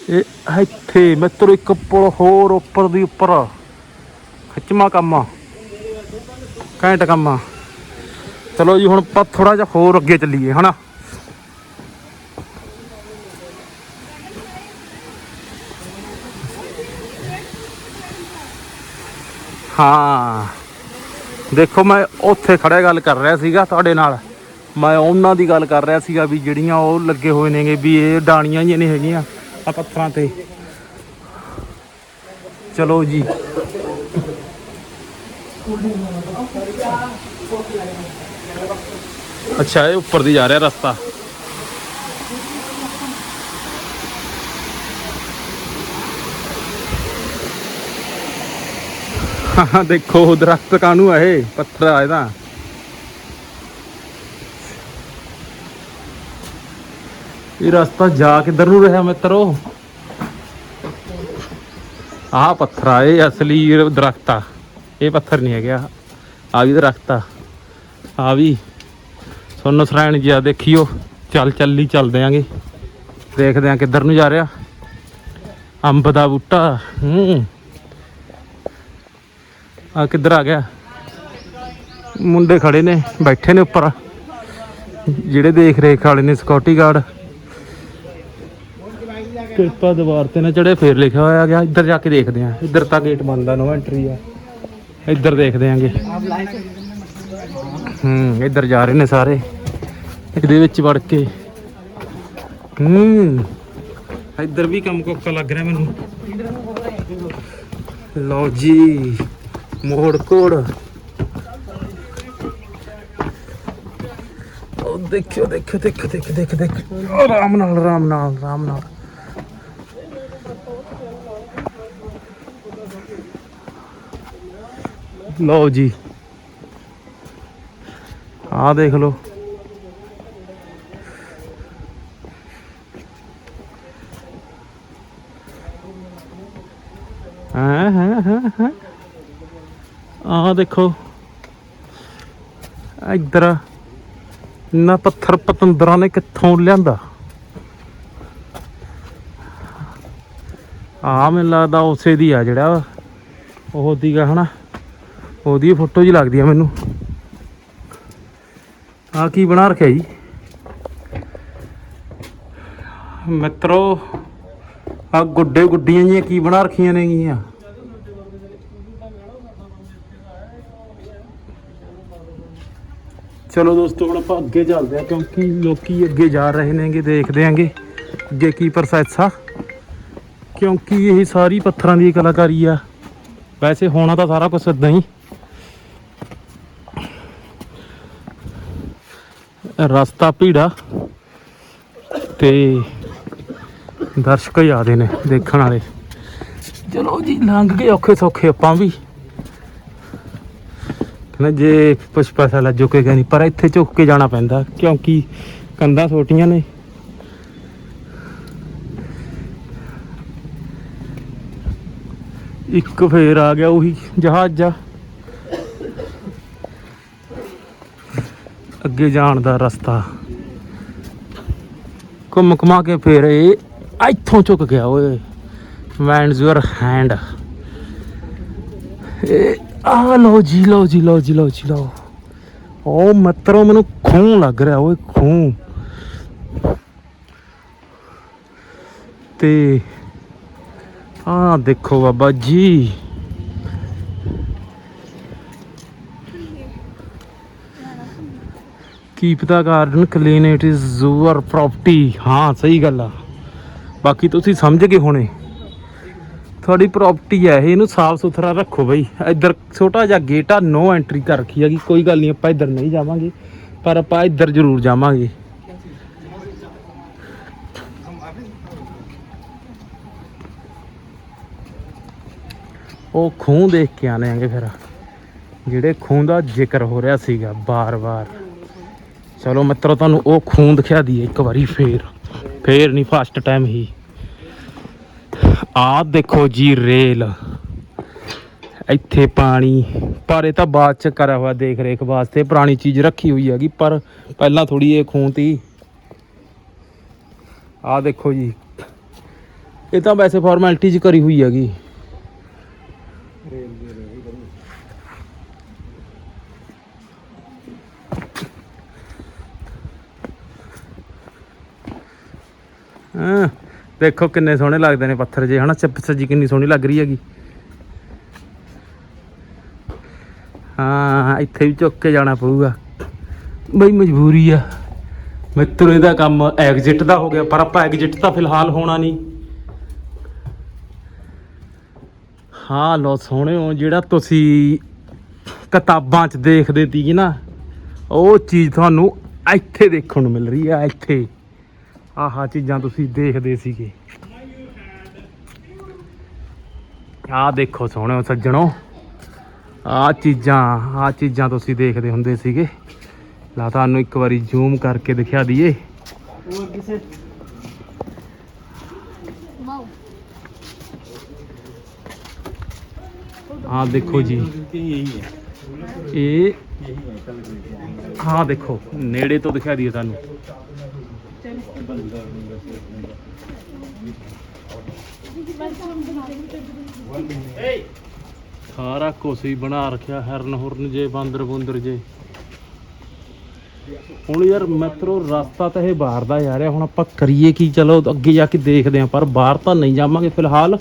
ਇਹ ਇੱਥੇ ਮਿੱਤਰੋ ਇੱਕ ਪੁਲ ਹੋਰ ਉੱਪਰ ਦੀ ਉੱਪਰ ਖਿੱਚਮਾ ਕੰਮ ਘੈਂਟ ਕੰਮ ਆ। ਚਲੋ ਜੀ, ਹੁਣ ਆਪਾਂ ਥੋੜਾ ਜਿਹਾ ਹੋਰ ਅੱਗੇ ਚੱਲੀਏ, ਹਨਾ? ਹਾਂ। ਦੇਖੋ, ਮੈਂ ਉੱਥੇ ਖੜੇ ਗੱਲ ਕਰ ਰਿਹਾ ਸੀਗਾ ਤੁਹਾਡੇ ਨਾਲ। ਮੈਂ ਉਹਨਾਂ ਦੀ ਗੱਲ ਕਰ ਰਿਹਾ ਸੀਗਾ ਵੀ ਜਿਹੜੀਆਂ ਉਹ ਲੱਗੇ ਹੋਏ ਨੇਗੇ, ਵੀ ਇਹ ਡਾਣੀਆਂ ਹੀ ਨਹੀਂ ਹੈਗੀਆਂ ਆ ਪੱਥਰਾਂ ਤੇ। ਚਲੋ ਜੀ। ਅੱਛਾ, ਇਹ ਉੱਪਰ ਦੀ ਜਾ ਰਿਹਾ ਰਸਤਾ। ਹਾਂ, ਦੇਖੋ ਦਰਖਤ ਕਾਨੂੰ ਆ ਇਹ? ਪੱਥਰ ਆ ਇਹਦਾ। ਇਹ ਰਸਤਾ ਜਾ ਕਿੱਧਰ ਨੂੰ ਰਿਹਾ ਮਿੱਤਰੋ? ਆਹ ਪੱਥਰ ਆ, ਇਹ ਅਸਲੀ ਦਰਖਤ ਆ। ਇਹ ਪੱਥਰ ਨਹੀਂ ਹੈਗਾ ਆ ਵੀ ਦਰਖਤ ਆ ਆ ਵੀ ਸੁਣ ਸਰਾਇਣ ਜੀ ਆ ਦੇਖਿਓ, ਚੱਲ ਚੱਲੀ ਚੱਲਦੇ ਆਂਗੇ ਦੇਖਦੇ ਆਂ ਕਿੱਧਰ ਨੂੰ ਜਾ ਰਿਹਾ। ਅੰਬ ਦਾ ਬੂਟਾ, ਹੂੰ। ਆ ਕਿੱਧਰ ਆ ਗਿਆ? ਮੁੰਡੇ ਖੜੇ ਨੇ, ਬੈਠੇ ਨੇ ਉੱਪਰ। ਜਿਹੜੇ ਦੇਖ ਰੇਖ ਵਾਲੇ ਨੇ ਸਿਕਿਉਰਟੀ ਗਾਰਡ ਕਿਰਪਾ ਦੀਵਾਰ ਤੇ ਨਾ ਚੜੇ ਫੇਰ ਲਿਖਿਆ ਹੋਇਆ ਗਿਆ। ਇੱਧਰ ਜਾ ਕੇ ਦੇਖਦੇ ਆਂ। ਇੱਧਰ ਤਾਂ ਗੇਟ ਬੰਦ ਆ ਨੋ ਐਂਟਰੀ ਆ। ਇੱਧਰ ਦੇਖਦੇ ਆਂਗੇ। ਹੂੰ, ਇੱਧਰ ਜਾ ਰਹੇ ਨੇ ਸਾਰੇ। ਇਹਦੇ ਵਿੱਚ ਵੜ ਕੇ। ਹੂੰ, ਇੱਧਰ ਵੀ ਕੰਮ ਕੋਕਾ ਲੱਗ ਰਿਹਾ ਮੈਨੂੰ। ਲਓ ਜੀ, ਮੋੜ ਕੋੜ ਉਹ ਦੇਖਿਓ ਦੇਖਿਓ ਦੇਖਿਓ ਦੇਖਿਓ ਦੇਖਿਓ ਦੇਖਿਓ। ਆਰਾਮ ਨਾਲ ਆਰਾਮ ਨਾਲ ਆਰਾਮ ਨਾਲ। ਲਓ ਜੀ। ਆਹ ਦੇਖ ਲਓ। ਹਾਂ ਹਾਂ ਹਾਂ ਆਹ ਦੇਖੋ। ਇੱਧਰ ਨਾ ਪੱਥਰ ਪਤੰਦਰਾਂ ਨੇ ਕਿੱਥੋਂ ਲਿਆਂਦਾ? ਆ ਮੈਨੂੰ ਲੱਗਦਾ ਉਸੇ ਦੀ ਆ ਜਿਹੜਾ ਉਹ ਦੀਗਾ, ਹਨਾ? ਉਹਦੀ ਫੋਟੋ ਜੀ ਲੱਗਦੀ ਆ ਮੈਨੂੰ। ਆ ਕੀ ਬਣਾ ਰੱਖਿਆ ਜੀ? ਮਿੱਤਰੋ ਆ ਗੁੱਡੇ ਗੁੱਡੀਆਂ ਜੀਆਂ ਕੀ ਬਣਾ ਰੱਖੀਆਂ ਨੇ ਗੀਆਂ? ਚਲੋ ਦੋਸਤੋ, ਹੁਣ ਆਪਾਂ ਅੱਗੇ ਚੱਲਦੇ ਆ ਕਿਉਂਕਿ ਲੋਕੀ ਅੱਗੇ ਜਾ ਰਹੇ ਨੇਗੇ, ਦੇਖਦੇ ਆਂਗੇ ਅੱਗੇ ਕੀ ਪ੍ਰੋਸੈਸ ਆ। ਕਿਉਂਕਿ ਇਹ ਸਾਰੀ ਪੱਥਰਾਂ ਦੀ ਕਲਾਕਾਰੀ ਆ। ਵੈਸੇ ਹੋਣਾ ਤਾਂ ਸਾਰਾ ਕੁਝ ਇਦਾਂ ਹੀ। ਰਸਤਾ ਭੀੜਾ ਤੇ ਦਰਸ਼ਕ ਹੀ ਆਦੇ ਨੇ ਦੇਖਣ ਵਾਲੇ। ਚਲੋ ਜੀ, ਲੰਘ ਗਏ ਔਖੇ ਸੌਖੇ ਆਪਾਂ ਵੀ। ਕਹਿੰਦਾ ਜੇ ਕੁਛ ਪੈਸਾ ਲੱਜ ਝੁਕੇਗਾ ਨਹੀਂ ਪਰ ਇੱਥੇ ਝੁੱਕ ਕੇ ਜਾਣਾ ਪੈਂਦਾ, ਕਿਉਂਕਿ ਕੰਧਾਂ ਛੋਟੀਆਂ ਨੇ। ਇੱਕ ਫੇਰ ਆ ਗਿਆ ਉਹੀ ਜਹਾਜ਼ ਆ। ਅੱਗੇ ਜਾਣ ਦਾ ਰਸਤਾ। ਘੁੰਮ ਘੁਮਾ ਕੇ ਫੇਰ ਇਹ ਇੱਥੋਂ ਚੁੱਕ ਗਿਆ ਓਏ। ਵੈਂਡਸ ਯੂਅਰ ਹੈਂਡ ਇਹ ਆ ਲਓ ਜੀ ਲਓ ਜੀ ਲਓ ਜੀ ਲਓ ਜੀ, ਲਓ। ਉਹ ਮਤਰੋ, ਮੈਨੂੰ ਖੂਨ ਲੱਗ ਰਿਹਾ ਓਏ, ਖੂਨ। ਤੇ ਆ ਦੇਖੋ ਬਾਬਾ ਜੀ। Keep the garden clean it is your property ਹਾਂ, ਸਹੀ ਗੱਲ ਆ। ਬਾਕੀ ਤੁਸੀਂ ਸਮਝ ਗਏ ਹੋਣੇ। ਤੁਹਾਡੀ ਪ੍ਰਾਪਰਟੀ ਹੈ ਇਹਨੂੰ ਸਾਫ਼ ਸੁਥਰਾ ਰੱਖੋ ਬਈ। ਇੱਧਰ ਛੋਟਾ ਜਿਹਾ ਗੇਟ ਆ ਨੋ ਐਂਟਰੀ ਕਰ ਰੱਖੀ ਹੈਗੀ। ਕੋਈ ਗੱਲ ਨਹੀਂ, ਆਪਾਂ ਇੱਧਰ ਨਹੀਂ ਜਾਵਾਂਗੇ। ਪਰ ਆਪਾਂ ਇੱਧਰ ਜ਼ਰੂਰ ਜਾਵਾਂਗੇ। ਉਹ ਖੂਹ ਦੇਖ ਕੇ ਆਨੇ ਆਂਗੇ ਫਿਰ। ਜਿਹੜੇ ਖੂਹ ਦਾ ਜ਼ਿਕਰ ਹੋ ਰਿਹਾ ਸੀਗਾ, ਬਾਰ-ਬਾਰ। ਚਲੋ ਮਿੱਤਰੋ, ਤੁਹਾਨੂੰ ਉਹ ਖੂਨ ਦਿਖਾ ਦਈਏ ਇੱਕ ਵਾਰੀ ਫੇਰ। ਫੇਰ ਨਹੀਂ ਫਸਟ ਟਾਈਮ ਹੀ। ਆਹ ਦੇਖੋ ਜੀ ਰੇਲ। ਇੱਥੇ ਪਾਣੀ, ਪਰ ਇਹ ਤਾਂ ਬਾਅਦ ਚ ਕਰਿਆ ਹੋਇਆ ਦੇਖ ਰੇਖ ਵਾਸਤੇ। ਪੁਰਾਣੀ ਚੀਜ਼ ਰੱਖੀ ਹੋਈ ਹੈਗੀ, ਪਰ ਪਹਿਲਾਂ ਥੋੜੀ ਇਹ ਖੂਨ ਤੀ। ਆਹ ਦੇਖੋ ਜੀ। ਇਹ ਤਾਂ ਵੈਸੇ ਫਾਰਮੈਲਿਟੀ ਚ ਕਰੀ ਹੋਈ ਹੈਗੀ। ਹਾਂ, ਦੇਖੋ ਕਿੰਨੇ ਸੋਹਣੇ ਲੱਗਦੇ ਨੇ ਪੱਥਰ ਜੇ, ਹਨਾ? ਚੱਪ ਸੱਜੀ ਕਿੰਨੀ ਸੋਹਣੀ ਲੱਗ ਰਹੀ ਹੈਗੀ। ਹਾਂ, ਇੱਥੇ ਵੀ ਚੁੱਕ ਕੇ ਜਾਣਾ ਪਊਗਾ। ਬਈ ਮਜਬੂਰੀ ਆ। ਮਿੱਤਰ, ਇਹਦਾ ਕੰਮ ਐਗਜ਼ਿਟ ਦਾ ਹੋ ਗਿਆ, ਪਰ ਆਪਾਂ ਐਗਜ਼ਿਟ ਤਾਂ ਫਿਲਹਾਲ ਹੋਣਾ ਨਹੀਂ। ਹਾਂ ਲੋ ਸੋਹਣਿਓ ਜਿਹੜਾ ਤੁਸੀਂ ਕਿਤਾਬਾਂ 'ਚ ਦੇਖਦੇ ਸੀ ਨਾ, ਉਹ ਚੀਜ਼ ਤੁਹਾਨੂੰ ਇੱਥੇ ਦੇਖਣ ਨੂੰ ਮਿਲ ਰਹੀ ਆ, ਇੱਥੇ। ਆਹ ਚੀਜ਼ਾਂ ਤੁਸੀਂ ਦੇਖਦੇ ਸੀਗੇ। ਆਹ ਦੇਖੋ ਸੋਹਣਿਓ ਸੱਜਣੋ। ਆਹ ਚੀਜ਼ਾਂ ਆਹ ਚੀਜ਼ਾਂ ਤੁਸੀਂ ਦੇਖਦੇ ਹੁੰਦੇ ਸੀਗੇ। ਲਾ ਤੁਹਾਨੂੰ ਇੱਕ ਵਾਰੀ ਜ਼ੂਮ ਕਰਕੇ ਦਿਖਾ ਦਈਏ। ਆ ਦੇਖੋ ਜੀ। ਇਹ ਹਾਂ ਦੇਖੋ, ਨੇੜੇ ਤੋਂ ਦਿਖਾ ਦਈਏ ਤੁਹਾਨੂੰ। ਸਾਰਾ ਕੁਛ ਹੀ ਬਣਾ ਰੱਖਿਆ, ਹਰਨ ਹੁਰਨ ਜੇ, ਬਾਂਦਰ ਬੁੰਦਰ ਜੇ। ਹੁਣ ਯਾਰ ਮੈਟਰੋ ਰਸਤਾ ਤਾਂ ਇਹ ਬਾਹਰ ਦਾ ਜਾ ਰਿਹਾ ਹੁਣ ਆਪਾਂ ਕਰੀਏ ਕੀ? ਚਲੋ, ਅੱਗੇ ਜਾ ਕੇ ਦੇਖਦੇ ਆਂ ਪਰ ਬਾਹਰ ਤਾਂ ਨਹੀਂ ਜਾਵਾਂਗੇ ਫਿਲਹਾਲ।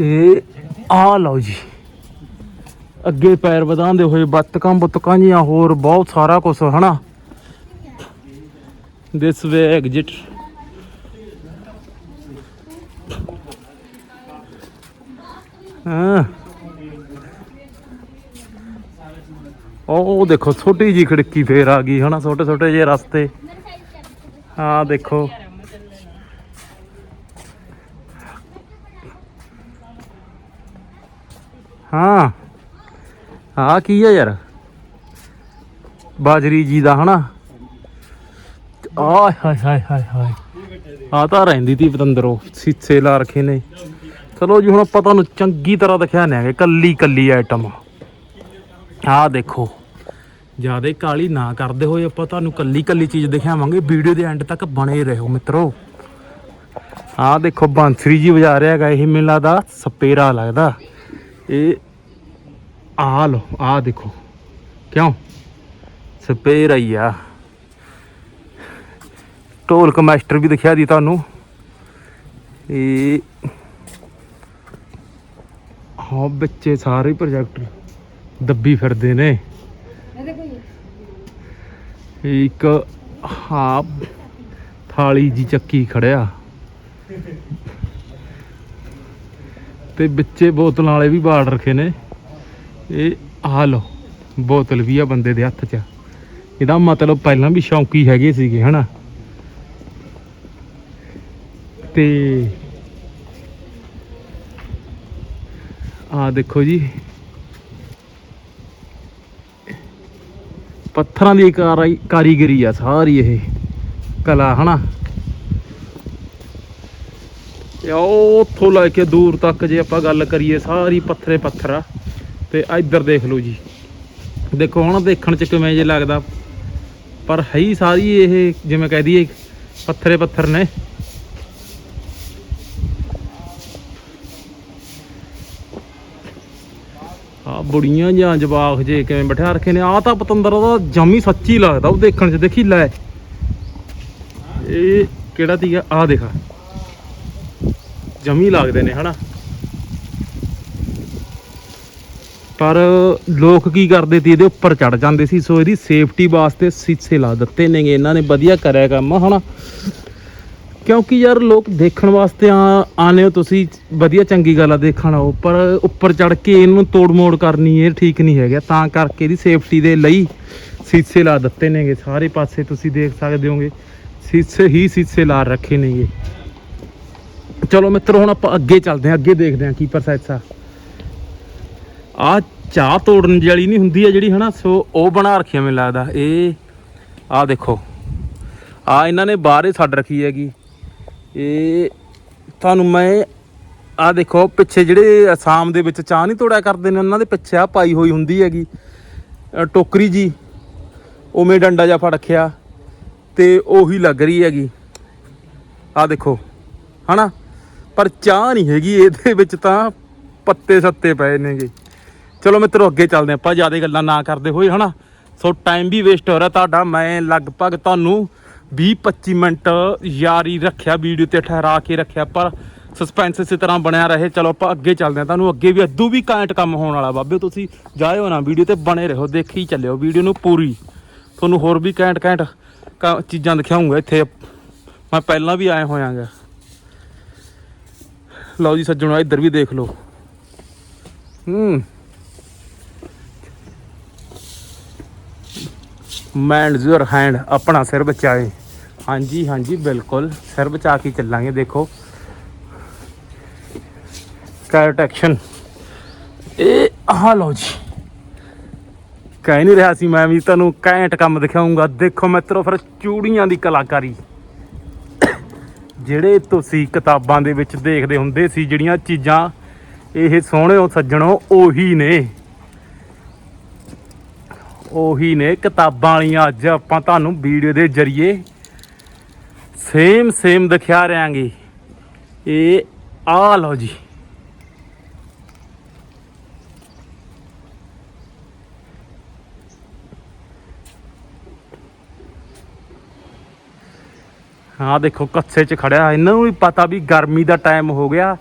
ਇਹ ਆ ਲਓ ਜੀ। ਅੱਗੇ ਪੈਰ ਵਧਾਉਂਦੇ ਹੋਏ ਬੱਤਕਾਂ ਬੁੱਤਕਾਂ ਜੀਆਂ ਹੋਰ ਬਹੁਤ ਸਾਰਾ ਕੁਝ ਹਨਾ? ਦਿਸ ਵੇ ਐਗਜ਼ਿਟ ਹਾਂ। ਉਹ ਦੇਖੋ, ਛੋਟੀ ਜੀ ਖਿੜਕੀ ਫੇਰ ਆ ਗਈ, ਹਨਾ? ਛੋਟੇ ਛੋਟੇ ਜਿਹੇ ਰਸਤੇ। ਹਾਂ, ਦੇਖੋ। ਹਾਂ। ਆਹ ਕੀ ਆ ਯਾਰ? ਬਾਜਰੀ ਜੀ ਦਾ, ਹਨਾ? ਆਏ ਹਾਏ ਹਾਏ ਹਾਏ ਹਾਏ। ਆ ਤਾਂ ਰਹਿੰਦੀ ਤੀ ਪਤੰਦਰੋ, ਸੀਸੇ ਲਾ ਰੱਖੇ ਨੇ। ਚਲੋ ਜੀ, ਹੁਣ ਆਪਾਂ ਤੁਹਾਨੂੰ ਚੰਗੀ ਤਰ੍ਹਾਂ ਦਿਖਾਣਾਂਗੇ ਕੱਲੀ ਕੱਲੀ ਆਈਟਮ ਆਹ ਦੇਖੋ, ਜਿਆਦੇ ਕਾਲੀ ਨਾ ਕਰਦੇ ਹੋਏ ਆਪਾਂ ਤੁਹਾਨੂੰ ਕੱਲੀ ਕੱਲੀ ਚੀਜ਼ ਦਿਖਾਵਾਂਗੇ, ਵੀਡੀਓ ਦੇ ਐਂਡ ਤੱਕ ਬਣੇ ਰਹੋ, ਮਿੱਤਰੋ। ਆਹ ਦੇਖੋ, ਬਾਂਸਰੀ ਜੀ ਵਜਾ ਰਿਹਾ ਹੈਗਾ, ਇਹ ਮੇਲਾ ਦਾ ਸਪੇਰਾ ਲੱਗਦਾ। ਇਹ ਆਹ ਲੋ ਆਹ ਦੇਖੋ। ਕਿਉਂ? ਸਪੇਰਾ ਹੀ ਆ ਢੋਲਕ ਮਾਸਟਰ ਵੀ ਦਿਖਿਆ ਦੀ ਤੁਹਾਨੂੰ। ਇਹ ਹਾਂ ਬੱਚੇ ਸਾਰੇ ਪ੍ਰੋਜੈਕਟ ਦੱਬੀ ਫਿਰਦੇ ਨੇ। ਇੱਕ ਹਾਂ ਥਾਲੀ ਜੀ ਚੱਕੀ ਖੜਿਆ। ਤੇ ਵਿੱਚੇ ਬੋਤਲਾਂ ਵਾਲੇ ਵੀ ਬਾੜ ਰੱਖੇ ਨੇ। ਇਹ ਆਹ ਲੋ ਬੋਤਲ ਵੀ ਆ ਬੰਦੇ ਦੇ ਹੱਥ 'ਚ। ਇਹਦਾ ਮਤਲਬ ਪਹਿਲਾਂ ਵੀ ਸ਼ੌਂਕੀ ਹੈਗੇ ਸੀਗੇ, ਹਨਾ? ਤੇ ਆ ਦੇਖੋ ਜੀ। ਪੱਥਰਾਂ ਦੀ ਕਾਰੀਗਰੀ ਆ ਸਾਰੀ ਇਹ ਕਲਾ, ਹਨਾ? ਇਹ ਉਹ ਉੱਥੋਂ ਲੈ ਕੇ ਦੂਰ ਤੱਕ ਜੇ ਆਪਾਂ ਗੱਲ ਕਰੀਏ, ਸਾਰੀ ਪੱਥਰੇ ਪੱਥਰ ਆ। ਤੇ ਇੱਧਰ ਦੇਖ ਲਓ ਜੀ। ਦੇਖੋ, ਹੁਣ ਦੇਖਣ ਚ ਕਿਵੇਂ ਜੇ ਲੱਗਦਾ। ਪਰ ਹੈ ਹੀ ਸਾਰੀ ਇਹ, ਜਿਵੇਂ ਕਹਿ ਦਈਏ, ਪੱਥਰੇ ਪੱਥਰ ਨੇ। ਆ ਬੁੜੀਆਂ ਜਾਂ ਜਵਾਕ ਜੇ ਕਿਵੇਂ ਬਿਠਾ ਰੱਖੇ ਨੇ। ਆ ਤਾਂ ਪਤੰਦਰ, ਉਹਦਾ ਜਮੀ ਸੱਚੀ ਲੱਗਦਾ। ਉਹ ਦੇਖਣ ਚ ਦੇਖੀ, ਲੈ। ਇਹ ਕਿਹੜਾ ਤੀਗਾ ਆ ਦੇਖਾ। ਜਮੀ ਲੱਗਦੇ ਨੇ, ਹਨਾ? ਪਰ ਲੋਕ ਕੀ ਕਰਦੇ ਸੀ, ਇਹਦੇ ਉੱਪਰ ਚੜ ਜਾਂਦੇ ਸੀ, ਸੋ ਇਹਦੀ ਸੇਫਟੀ ਵਾਸਤੇ ਸੀਸੇ ਲਾ ਦਿੱਤੇ ਨੇਗੇ, ਇਹਨਾਂ ਨੇ ਵਧੀਆ ਕਰਿਆ ਕੰਮ, ਹਨਾ? ਕਿਉਂਕਿ ਯਾਰ ਲੋਕ ਦੇਖਣ ਵਾਸਤੇ ਆ ਆਨੇ ਹੋ ਤੁਸੀਂ, ਵਧੀਆ ਚੰਗੀ ਗੱਲ ਆ, ਦੇਖਣ ਆਓ, ਪਰ ਉੱਪਰ ਚੜ ਕੇ ਇਹਨੂੰ ਤੋੜ ਮੋੜ ਕਰਨੀ, ਇਹ ਠੀਕ ਨਹੀਂ ਹੈਗਾ, ਤਾਂ ਕਰਕੇ ਇਹਦੀ ਸੇਫਟੀ ਦੇ ਲਈ ਸੀਸੇ ਲਾ ਦਿੱਤੇ ਨੇਗੇ, ਸਾਰੇ ਪਾਸੇ ਤੁਸੀਂ ਦੇਖ ਸਕਦੇ ਹੋਗੇ, ਸੀਸੇ ਹੀ ਸੀਸੇ ਲਾ ਰੱਖੇ ਨੇਗੇ। ਚਲੋ ਮਿੱਤਰੋ, ਹੁਣ ਆਪਾਂ ਅੱਗੇ ਚੱਲਦੇ ਹਾਂ, ਅੱਗੇ ਦੇਖਦੇ ਹਾਂ ਕੀ ਪ੍ਰੋਸੈਸ ਆ। ਆ ਚਾਹ ਤੋੜਨ ਵਾਲੀ ਨਹੀਂ ਹੁੰਦੀ ਆ ਜਿਹੜੀ, ਹਨਾ? ਸੋ ਉਹ ਬਣਾ ਰੱਖੀ ਮੈਨੂੰ ਲੱਗਦਾ। ਇਹ, ਆ ਦੇਖੋ। ਆ ਇਹਨਾਂ ਨੇ ਬਾਹਰ ਛੱਡ ਰੱਖੀ ਹੈਗੀ। ਇਹ, ਤੁਹਾਨੂੰ ਮੈਂ, ਆ ਦੇਖੋ, ਪਿੱਛੇ ਜਿਹੜੇ ਅਸਾਮ ਦੇ ਵਿੱਚ ਚਾਹ ਨਹੀਂ ਤੋੜਿਆ ਕਰਦੇ ਨੇ, ਉਹਨਾਂ ਦੇ ਪਿੱਛੇ ਆ ਪਾਈ ਹੋਈ ਹੁੰਦੀ ਹੈਗੀ। ਟੋਕਰੀ ਜੀ, ਉਵੇਂ ਡੰਡਾ ਜਿਹਾ ਫੜ ਰੱਖਿਆ ਤੇ ਉਹੀ ਲੱਗ ਰਹੀ ਹੈਗੀ। ਆ ਦੇਖੋ, ਹਨਾ? ਪਰ ਚਾਹ ਨਹੀਂ ਹੈਗੀ, ਇਹਦੇ ਵਿੱਚ ਤਾਂ ਪੱਤੇ ਸੱਤੇ ਪਏ ਨੇਗੇ। ਚਲੋ ਮਿੱਤਰੋ, ਅੱਗੇ ਚੱਲਦੇ ਹਾਂ। ਆਪਾਂ ਜ਼ਿਆਦਾ ਗੱਲਾਂ ਨਾ ਕਰਦੇ ਹੋਏ, ਹਨਾ? ਸੋ ਟਾਈਮ ਵੀ ਵੇਸਟ ਹੋ ਰਿਹਾ ਤੁਹਾਡਾ। ਮੈਂ ਲਗਭਗ ਤੁਹਾਨੂੰ 20 25 ਮਿੰਟ ਯਾਰੀ ਰੱਖਿਆ ਵੀਡੀਓ ਤੇ ਠਹਿਰਾ ਕੇ ਰੱਖਿਆ, ਪਰ ਸਸਪੈਂਸ ਇਸੇ ਤਰ੍ਹਾਂ ਬਣਿਆ ਰਹੇ। ਚਲੋ ਆਪਾਂ ਅੱਗੇ ਚੱਲਦੇ ਹਾਂ। ਤੁਹਾਨੂੰ ਅੱਗੇ ਵੀ ਅੱਦੂ ਵੀ ਕਾਇੰਟ ਕੰਮ ਹੋਣ ਵਾਲਾ। ਬਾਬੇ ਤੁਸੀਂ ਜਾਇਓ ਨਾ ਵੀਡੀਓ ਤੇ ਬਣੇ ਰਹੋ, ਦੇਖੀ ਚੱਲਿਓ ਵੀਡੀਓ ਨੂੰ ਪੂਰੀ। ਤੁਹਾਨੂੰ ਹੋਰ ਵੀ ਕਾਇੰਟ ਕਾਇੰਟ ਕ- ਚੀਜ਼ਾਂ ਦਿਖਾਉਂਗਾ ਇੱਥੇ। ਮੈਂ ਪਹਿਲਾਂ ਵੀ ਆਇਆ ਹੋਇਆਗਾ। ਲਓ ਜੀ, ਸੱਜਣੋ, ਇੱਧਰ ਵੀ ਦੇਖ ਲਓ। ਹੂੰ। ਮੈਨ ਯੂਰ ਹੈਂਡ ਆਪਣਾ ਸਿਰ ਬਚਾਏ। ਹਾਂਜੀ ਹਾਂਜੀ, ਬਿਲਕੁਲ। ਸਿਰ ਬਚਾ ਕੇ ਚੱਲਾਂਗੇ, ਦੇਖੋ। ਕੈਟ ਐਕਸ਼ਨ ਇਹ ਆਹ ਲਓ ਜੀ। ਕਹਿ ਨਹੀਂ ਰਿਹਾ ਸੀ ਮੈਂ ਵੀ, ਤੁਹਾਨੂੰ ਕੈਂਟ ਕੰਮ ਦਿਖਾਉਂਗਾ। ਦੇਖੋ ਮਿੱਤਰੋ, ਫਿਰ ਚੂੜੀਆਂ ਦੀ ਕਲਾਕਾਰੀ। ਜਿਹੜੇ ਤੁਸੀਂ ਕਿਤਾਬਾਂ ਦੇ ਵਿੱਚ ਦੇਖਦੇ ਹੁੰਦੇ ਸੀ, ਜਿਹੜੀਆਂ ਚੀਜ਼ਾਂ ਇਹ ਸੋਹਣਿਓ ਸੱਜਣੋ, ਉਹੀ ਨੇ। ਉਹੀ ਨੇ ਕਿਤਾਬਾਂ ਵਾਲੀਆਂ। ਅੱਜ ਆਪਾਂ ਤੁਹਾਨੂੰ ਵੀਡੀਓ ਦੇ ਜ਼ਰੀਏ ਸੇਮ ਸੇਮ ਦਿਖਾ ਰਿਆਂਗੇ ਇਹ ਆ ਲਓ ਜੀ। ਹਾਂ ਦੇਖੋ, ਕੱਸੇ 'ਚ ਖੜਿਆ। ਇਹਨਾਂ ਨੂੰ ਵੀ ਪਤਾ ਵੀ ਗਰਮੀ ਦਾ ਟਾਈਮ ਹੋ ਗਿਆ।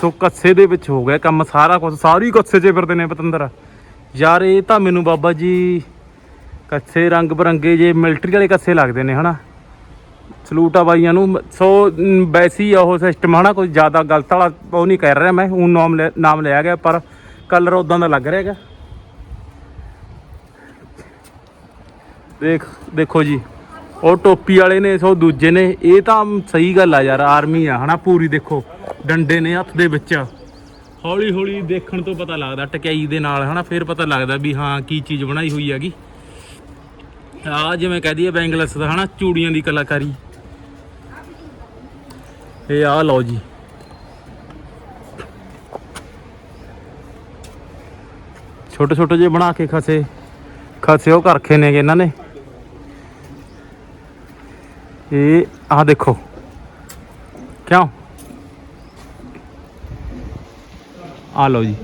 ਸੋ ਕੱਸੇ ਦੇ ਵਿੱਚ ਹੋ ਗਿਆ ਕੰਮ। ਸਾਰਾ ਕੁਝ ਸਾਰੀ ਕੱਸੇ 'ਚ ਫਿਰਦੇ ਨੇ ਪਤੰਦਰ। ਯਾਰ ਇਹ ਤਾਂ ਮੈਨੂੰ ਬਾਬਾ ਜੀ ਕੱਸੇ ਰੰਗ ਬਰੰਗੇ ਜੇ ਮਿਲਟਰੀ ਵਾਲੇ ਕੱਸੇ ਲੱਗਦੇ ਨੇ ਹਨਾ? ਸਲੂਟ ਆ ਬਾਈਆਂ ਨੂੰ ਸੋ ਮ, ਵੈਸੇ ਹੀ ਉਹ ਸਿਸਟਮ ਹਨਾ? ਕੋਈ ਜ਼ਿਆਦਾ ਗਲਤ ਵਾਲਾ ਉਹ ਨਹੀਂ ਕਰ ਰਿਹਾ ਮੈਂ ਉਹ ਨਾਮ ਲਿਆ- ਨਾਮ ਲਿਆ ਗਿਆ ਪਰ ਕਲਰ ਉਦਾਂ ਦਾ ਲੱਗ ਰਿਹਾ ਹੈਗਾ। ਦੇਖ ਦੇਖੋ ਜੀ ਉਹ ਟੋਪੀ ਵਾਲੇ ਨੇ ਸੋ ਦੂਜੇ ਨੇ ਇਹ ਤਾਂ ਸਹੀ ਗੱਲ ਆ ਯਾਰ ਆਰਮੀ ਆ ਹਨਾ? ਪੂਰੀ ਦੇਖੋ ਡੰਡੇ ਨੇ ਹੱਥ ਦੇ ਵਿੱਚ। ਹੌਲੀ ਹੌਲੀ ਦੇਖਣ ਤੋਂ ਪਤਾ ਲੱਗਦਾ, ਟਕਿਆਈ ਦੇ ਨਾਲ, ਹਨਾ, ਫਿਰ ਪਤਾ ਲੱਗਦਾ ਵੀ ਹਾਂ, ਕੀ ਚੀਜ਼ ਬਣਾਈ ਹੋਈ ਹੈਗੀ। ਆ ਜਿਵੇਂ ਕਹਿ ਦਈਏ ਬੈਂਗਲਸ ਦਾ, ਹਨਾ, ਚੂੜੀਆਂ ਦੀ ਕਲਾਕਾਰੀ। ਇਹ ਆ ਲਓ ਜੀ। ਛੋਟੇ ਛੋਟੇ ਜਿਹੇ ਬਣਾ ਕੇ ਖਸੇ ਖਸੇ ਉਹ ਕਰ ਨੇਗੇ ਇਹਨਾਂ ਨੇ। ਇਹ ਆਹ ਦੇਖੋ। ਕਿਉਂ? ਆ ਲਓ ਜੀ।